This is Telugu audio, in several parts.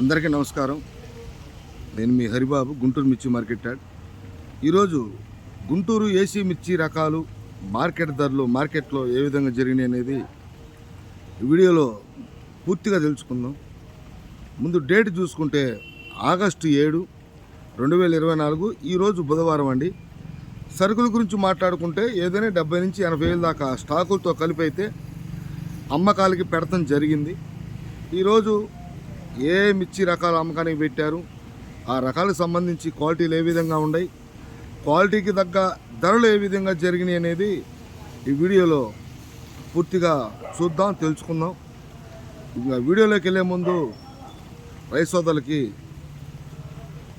అందరికీ నమస్కారం. నేను మీ హరిబాబు గుంటూరు మిర్చి మార్కెట్ యాడ్. ఈరోజు గుంటూరు ఏసీ మిర్చి రకాలు మార్కెట్ ధరలు మార్కెట్లో ఏ విధంగా జరిగినాయి అనేది వీడియోలో పూర్తిగా తెలుసుకుందాం. ముందు డేట్ చూసుకుంటే ఆగస్టు ఏడు రెండు వేల ఇరవై నాలుగు ఈరోజు బుధవారం అండి. సరుకుల గురించి మాట్లాడుకుంటే ఏదైనా డెబ్బై నుంచి ఎనభై వేల దాకా స్టాకులతో కలిపి అయితే అమ్మకాలకి పెడతం జరిగింది. ఈరోజు ఏ మిర్చి రకాల అమ్మకానికి పెట్టారు? ఆ రకాలకు సంబంధించి క్వాలిటీలు ఏ విధంగా ఉన్నాయి? క్వాలిటీకి తగ్గ ధరలు ఏ విధంగా జరిగినాయి అనేది ఈ వీడియోలో పూర్తిగా చూద్దాం తెలుసుకుందాం. ఇంకా వీడియోలోకి వెళ్ళే ముందు రైతు సోదరులకి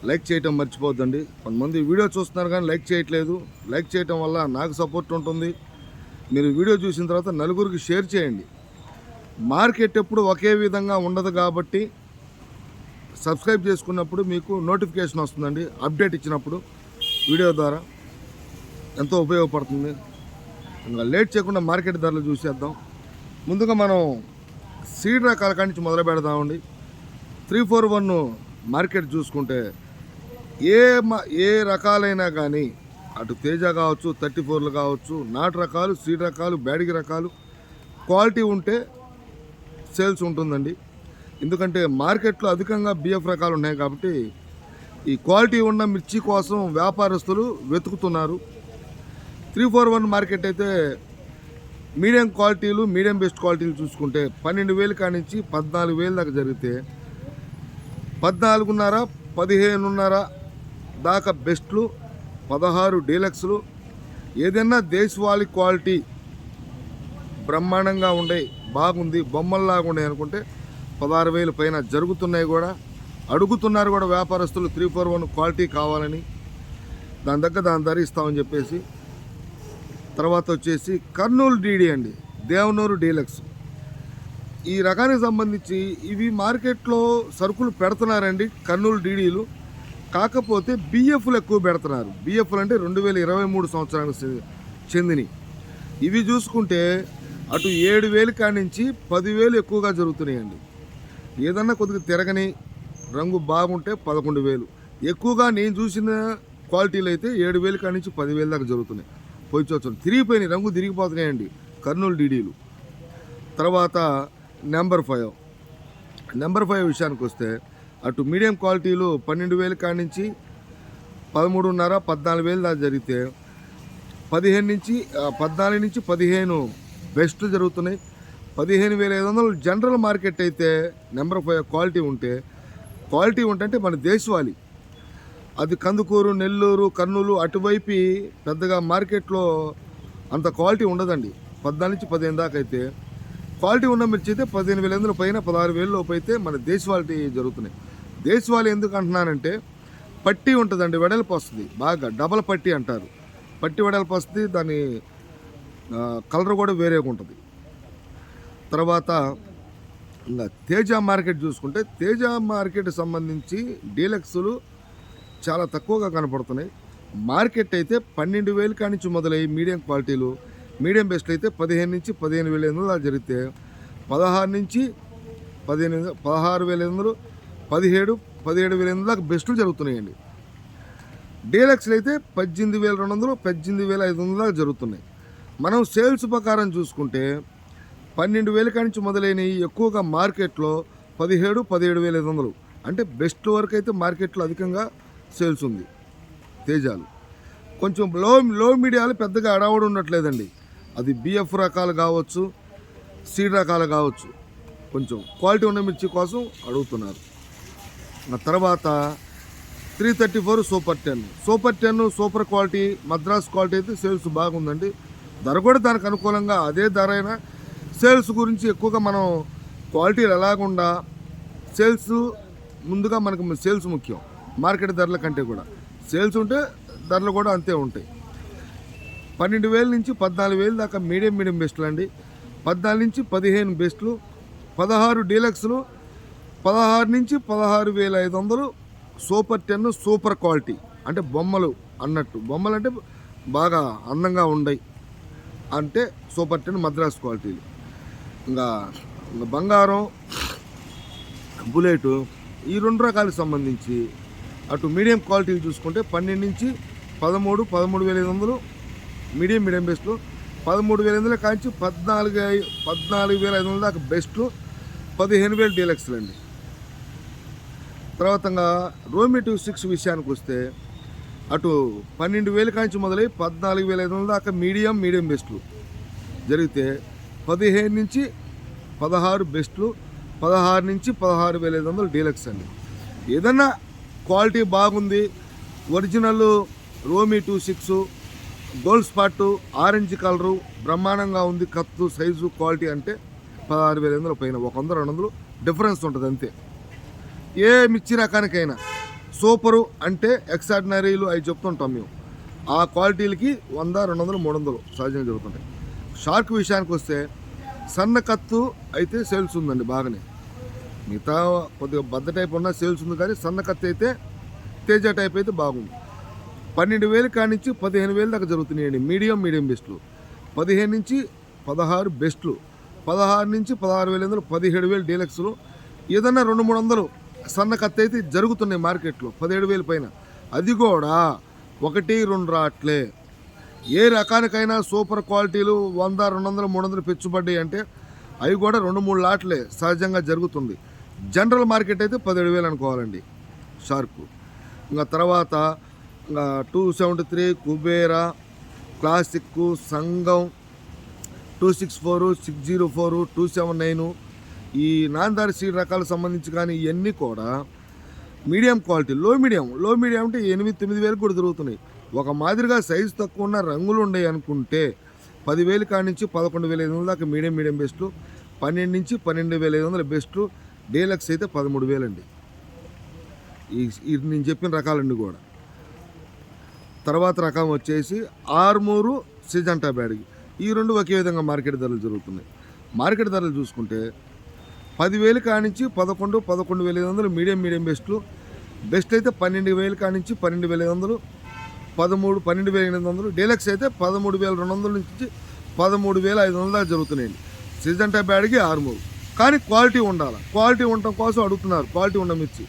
లైక్ చేయటం మర్చిపోద్దండి కొంతమంది వీడియో చూస్తున్నారు కానీ లైక్ చేయట్లేదు. లైక్ చేయటం వల్ల నాకు సపోర్ట్ ఉంటుంది. మీరు వీడియో చూసిన తర్వాత నలుగురికి షేర్ చేయండి. మార్కెట్ ఎప్పుడు ఒకే విధంగా ఉండదు కాబట్టి సబ్స్క్రైబ్ చేసుకున్నప్పుడు మీకు నోటిఫికేషన్ వస్తుందండి. అప్డేట్ ఇచ్చినప్పుడు వీడియో ద్వారా ఎంతో ఉపయోగపడుతుంది. ఇంకా లేట్ చేయకుండా మార్కెట్ ధరలు చూసేద్దాం. ముందుగా మనం సీడ్ రకాల కాడి నుంచి మొదలు పెడదామండి. త్రీ ఫోర్ వన్ మార్కెట్ చూసుకుంటే ఏ ఏ రకాలైనా కానీ అటు తేజ కావచ్చు థర్టీ ఫోర్లు కావచ్చు నాటు రకాలు సీడ్ రకాలు బ్యాడిగి రకాలు క్వాలిటీ ఉంటే సేల్స్ ఉంటుందండి. ఎందుకంటే మార్కెట్లో అధికంగా బిఎఫ్ రకాలు ఉన్నాయి కాబట్టి ఈ క్వాలిటీ ఉన్న మిర్చి కోసం వ్యాపారస్తులు వెతుకుతున్నారు. త్రీ ఫోర్ వన్ మార్కెట్ అయితే మీడియం క్వాలిటీలు మీడియం బెస్ట్ క్వాలిటీలు చూసుకుంటే పన్నెండు వేలు కానించి పద్నాలుగు వేలు దాకా జరిగితే పద్నాలుగున్నర పదిహేనున్నర దాకా బెస్ట్లు పదహారు డీలక్స్లు. ఏదైనా దేశవాళీ క్వాలిటీ బ్రహ్మాండంగా ఉండే బాగుంది బొమ్మల్లాగా ఉండే అనుకుంటే పదహారు వేలు పైన జరుగుతున్నాయి కూడా. అడుగుతున్నారు కూడా వ్యాపారస్తులు త్రీ ఫోర్ వన్ క్వాలిటీ కావాలని. దాని దగ్గర దాని ధర ఇస్తామని చెప్పేసి. తర్వాత వచ్చేసి కర్నూలు డీడీ అండి దేవనూరు డీలక్స్. ఈ రకానికి సంబంధించి ఇవి మార్కెట్లో సరుకులు పెడుతున్నారండి కర్నూలు డీడీలు కాకపోతే బిఎఫ్లు ఎక్కువ పెడుతున్నారు. బిఎఫ్లు అంటే రెండు వేల ఇరవై మూడు సంవత్సరానికి చె- చెందినవి. ఇవి చూసుకుంటే అటు ఏడు వేలు కాడి నుంచి పదివేలు ఎక్కువగా జరుగుతున్నాయండి. ఏదన్నా కొద్దిగా తిరగని రంగు బాగుంటే పదకొండు వేలు. ఎక్కువగా నేను చూసిన క్వాలిటీలు అయితే ఏడు వేలు కాడి నుంచి పదివేలు దాకా జరుగుతున్నాయి. పోయి చూస్తాను తిరిగిపోయినాయి. రంగు తిరిగిపోతున్నాయండి. కర్నూలు డీడీలు. తర్వాత నెంబర్ ఫైవ్. నెంబర్ ఫైవ్ విషయానికి వస్తే అటు మీడియం క్వాలిటీలు పన్నెండు వేలు కాడి నుంచి పదమూడున్నర పద్నాలుగు వేలు దాకా జరిగితే పదిహేను నుంచి పద్నాలుగు నుంచి పదిహేను బెస్ట్ జరుగుతున్నాయి. పదిహేను వేల ఐదు వందలు జనరల్ మార్కెట్ అయితే నెంబర్ ఫైవ్ క్వాలిటీ ఉంటే క్వాలిటీ ఉంటే మన దేశవాళీ. అది కందుకూరు నెల్లూరు కర్నూలు అటువైపు పెద్దగా మార్కెట్లో అంత క్వాలిటీ ఉండదండి. పద్నాలుగు నుంచి పదిహేను దాకా అయితే. క్వాలిటీ ఉన్న మిర్చి అయితే పదిహేను వేల వందల పైన పదహారు వేల లోపు అయితే మన దేశవాళీ జరుగుతున్నాయి. దేశవాళీ ఎందుకు అంటున్నానంటే పట్టి ఉంటుందండి వెడల్పు వస్తుంది. బాగా డబల్ పట్టి అంటారు. పట్టి వెడల్పు వస్తుంది దాని కలర్ కూడా వేరేగా ఉంటుంది తర్వాత ఇంకా తేజ మార్కెట్ చూసుకుంటే తేజ మార్కెట్ సంబంధించి డీలక్స్లు చాలా తక్కువగా కనపడుతున్నాయి. మార్కెట్ అయితే పన్నెండు వేలు కానించి మొదలయ్యి మీడియం క్వాలిటీలు మీడియం బెస్ట్ అయితే పదిహేను నుంచి పదిహేను వేల ఎనిమిది వందలు జరిగితే పదహారు నుంచి పదిహేను పదహారు వేల ఎనిమిది వందలు పదిహేడు పదిహేడు వేల ఎనిమిది దాకా బెస్ట్లు జరుగుతున్నాయండి. డీలక్స్లు అయితే పద్దెనిమిది వేల రెండు వందలు పద్దెనిమిది వేల ఐదు వందల దాకా జరుగుతున్నాయి. మనం సేల్స్ ప్రకారం చూసుకుంటే పన్నెండు వేల నుంచి మొదలైనవి ఎక్కువగా మార్కెట్లో పదిహేడు పదిహేడు వేల ఐదు వందలు. అంటే బెస్ట్ వరకు అయితే మార్కెట్లో అధికంగా సేల్స్ ఉంది తేజాలు. కొంచెం లో లో మీడియాలు పెద్దగా అడవడి ఉండట్లేదండి. అది బిఎఫ్ రకాలు కావచ్చు సీడ్ రకాలు కావచ్చు. కొంచెం క్వాలిటీ ఉన్న మిర్చి కోసం అడుగుతున్నారు. ఆ తర్వాత three thirty four super ten. Super ten super quality Madras quality అయితే సేల్స్ బాగుందండి. ధర కూడా దానికి అనుకూలంగా అదే ధర అయినా సేల్స్ గురించి ఎక్కువగా మనం క్వాలిటీలు ఎలాగుండా సేల్స్ ముందుగా మనకు సేల్స్ ముఖ్యం మార్కెట్ ధరల కంటే కూడా. సేల్స్ ఉంటే ధరలు కూడా అంతే ఉంటాయి. పన్నెండు వేల నుంచి పద్నాలుగు వేలు దాకా మీడియం మీడియం బెస్ట్లు అండి. పద్నాలుగు నుంచి పదిహేను బెస్ట్లు పదహారు డీలక్స్లు పదహారు నుంచి పదహారు వేల ఐదు వందలు సూపర్ టెన్ సూపర్ క్వాలిటీ. అంటే బొమ్మలు అన్నట్టు. బొమ్మలు అంటే బాగా అందంగా ఉండయి. అంటే సూపర్ టెన్ మద్రాస్ క్వాలిటీలు. ఇంకా ఇంకా బంగారం బుల్లెట్ ఈ రెండు రకాలకు సంబంధించి అటు మీడియం క్వాలిటీ చూసుకుంటే పన్నెండు నుంచి పదమూడు పదమూడు వేల ఐదు వందలు మీడియం మీడియం బెస్ట్లు పదమూడు వేల ఐదు వందల కాంచి పద్నాలుగు పద్నాలుగు వేల ఐదు వందల దాకా బెస్ట్లు పదిహేను వేలు డీలక్స్లు అండి. తర్వాత రోమిటివ్ టూ సిక్స్ విషయానికి వస్తే అటు పన్నెండు వేల కాంచి మొదలై పద్నాలుగు వేల ఐదు వందల దాకా మీడియం మీడియం బెస్ట్లు జరిగితే పదిహేను నుంచి పదహారు బెస్ట్లు పదహారు నుంచి పదహారు వేల ఐదు వందలు డీలక్స్ అండి. ఏదన్నా క్వాలిటీ బాగుంది original రోమి two six gold spot orange colour బ్రహ్మాండంగా ఉంది కత్తు సైజు క్వాలిటీ అంటే పదహారు వేల ఐదు వందల పైన ఒక వంద రెండు వందలు డిఫరెన్స్ ఉంటుంది అంతే. ఏ మిర్చి రకానికైనా సూపరు అంటే ఎక్స్ట్రాడినరీలు అవి చెప్తుంటాం మేము. ఆ క్వాలిటీలకి వంద రెండు వందలు మూడు వందలు సహజంగా జరుగుతుంటాయి షార్క్ విషయానికి వస్తే సన్న కత్తు అయితే సేల్స్ ఉందండి బాగానే. మిగతా కొద్దిగా బద్ద టైప్ ఉన్న సేల్స్ ఉంది కానీ సన్న కత్తి అయితే తేజ టైప్ అయితే బాగుంది. పన్నెండు వేలు కానించి పదిహేను వేలు దాకా జరుగుతున్నాయండి. మీడియం మీడియం బెస్ట్లు. పదిహేను నుంచి పదహారు బెస్ట్లు. పదహారు నుంచి పదహారు వేల ఎందులో పదిహేడు వేలు డీలక్స్లు. ఏదన్నా రెండు మూడు వందలు సన్న కత్తి అయితే జరుగుతున్నాయి మార్కెట్లో. పదిహేడు వేలు పైన. అది కూడా ఒకటి రెండు రాట్లే. ఏ రకానికైనా సూపర్ క్వాలిటీలు వంద రెండు వందలు మూడు వందలు పెంచుబడ్డాయి అంటే అవి కూడా రెండు మూడు లాట్లే సహజంగా జరుగుతుంది. జనరల్ మార్కెట్ అయితే పదిహేడు వేలు అనుకోవాలండి. షార్కు. ఇంకా తర్వాత ఇంకా two seventy three Kubera classic సంఘం two six four six zero four two seven nine. ఈ నాందారి సీడ్ రకాలకు సంబంధించి కానీ ఇవన్నీ కూడా medium quality low medium. Low medium అంటే ఎనిమిది తొమ్మిది వేలకు కూడా దొరుకుతున్నాయి ఒక మాదిరిగా సైజు తక్కువ ఉన్న రంగులు ఉన్నాయి అనుకుంటే పదివేలు కాడి నుంచి పదకొండు వేల ఐదు వందల దాకా మీడియం మీడియం బెస్ట్ పన్నెండు నుంచి పన్నెండు వేల ఐదు వందల బెస్ట్ డీలక్స్ అయితే పదమూడు వేలండి. ఈ నేను చెప్పిన రకాలండి కూడా. తర్వాత రకం వచ్చేసి ఆర్మూరు సిజంటా బ్యాడ్కి ఈ రెండు ఒకే విధంగా మార్కెట్ ధరలు జరుగుతున్నాయి. మార్కెట్ ధరలు చూసుకుంటే పదివేలు కానించి పదకొండు పదకొండు వేల ఐదు వందలు మీడియం మీడియం బెస్ట్లు బెస్ట్ అయితే పన్నెండు వేలు కానించి పన్నెండు వేల ఐదు వందలు పదమూడు పన్నెండు వేల ఎనిమిది వందలు. డీలక్స్ అయితే పదమూడు వేల రెండు వందల నుంచి పదమూడు వేల ఐదు వందల దాకా జరుగుతున్నాయండి సిజంటా బ్యాడ్కి ఆర్మూరు. కానీ క్వాలిటీ ఉండాలి. క్వాలిటీ ఉండటం కోసం అడుగుతున్నారు. క్వాలిటీ ఉన్న మిర్చి.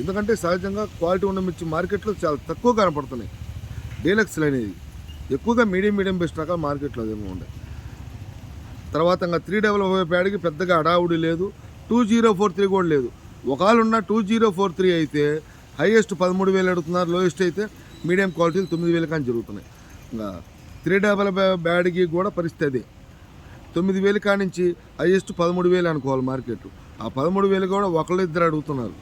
ఎందుకంటే సహజంగా క్వాలిటీ ఉన్న మిర్చి మార్కెట్లో చాలా తక్కువ కనపడుతున్నాయి. డీలక్స్లు అనేది ఎక్కువగా మీడియం మీడియం బెస్ట్ రకాల మార్కెట్లో అదేమో ఉండే. తర్వాత ఇంకా త్రీ డబల్ ఫైవ్ ప్యాడ్కి పెద్దగా అడావుడి లేదు. టూ జీరో ఫోర్ త్రీ కూడా లేదు. ఒకవేళ ఉన్న టూ జీరో ఫోర్ త్రీ అయితే హైయెస్ట్ పదమూడు వేలు అడుగుతున్నారు లోయెస్ట్ అయితే మీడియం క్వాలిటీలు తొమ్మిది వేలు కానీ జరుగుతున్నాయి. ఇంకా త్రీ డబల్ బ్యాడ్కి కూడా పరిస్థితి అదే. తొమ్మిది వేలు కానించి హైయెస్ట్ పదమూడు వేలు అనుకోవాలి మార్కెట్. ఆ పదమూడు వేలు కూడా ఒకళ్ళు ఇద్దరు అడుగుతున్నారు.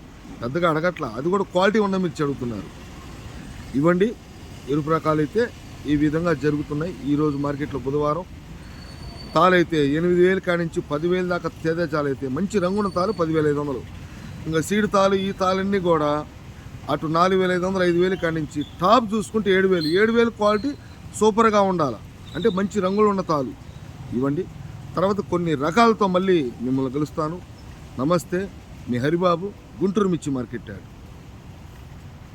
పెద్దగా అడగట్లా. అది కూడా క్వాలిటీ ఉన్న మిర్చి అడుగుతున్నారు ఇవ్వండి. ఎరుపు రకాలు అయితే ఈ విధంగా జరుగుతున్నాయి. ఈరోజు మార్కెట్లో బుధవారం తాలైతే ఎనిమిది వేలు కానించి పదివేలు దాకా తేదే చాలైతే మంచి రంగున తాలు పదివేల ఐదు వందలు. ఇంకా సీడ్ తాలు ఈ తాలన్నీ కూడా అటు నాలుగు వేల ఐదు వందలు ఐదు వేలు కానించి టాప్ చూసుకుంటే ఏడు వేలు. ఏడు వేలు క్వాలిటీ సూపర్గా ఉండాలి? అంటే మంచి రంగులు ఉన్న తాలు ఇవ్వండి. తర్వాత కొన్ని రకాలతో మళ్ళీ మిమ్మల్ని కలుస్తాను. నమస్తే మీ హరిబాబు గుంటూరు మిర్చి మార్కెట్ యాడ్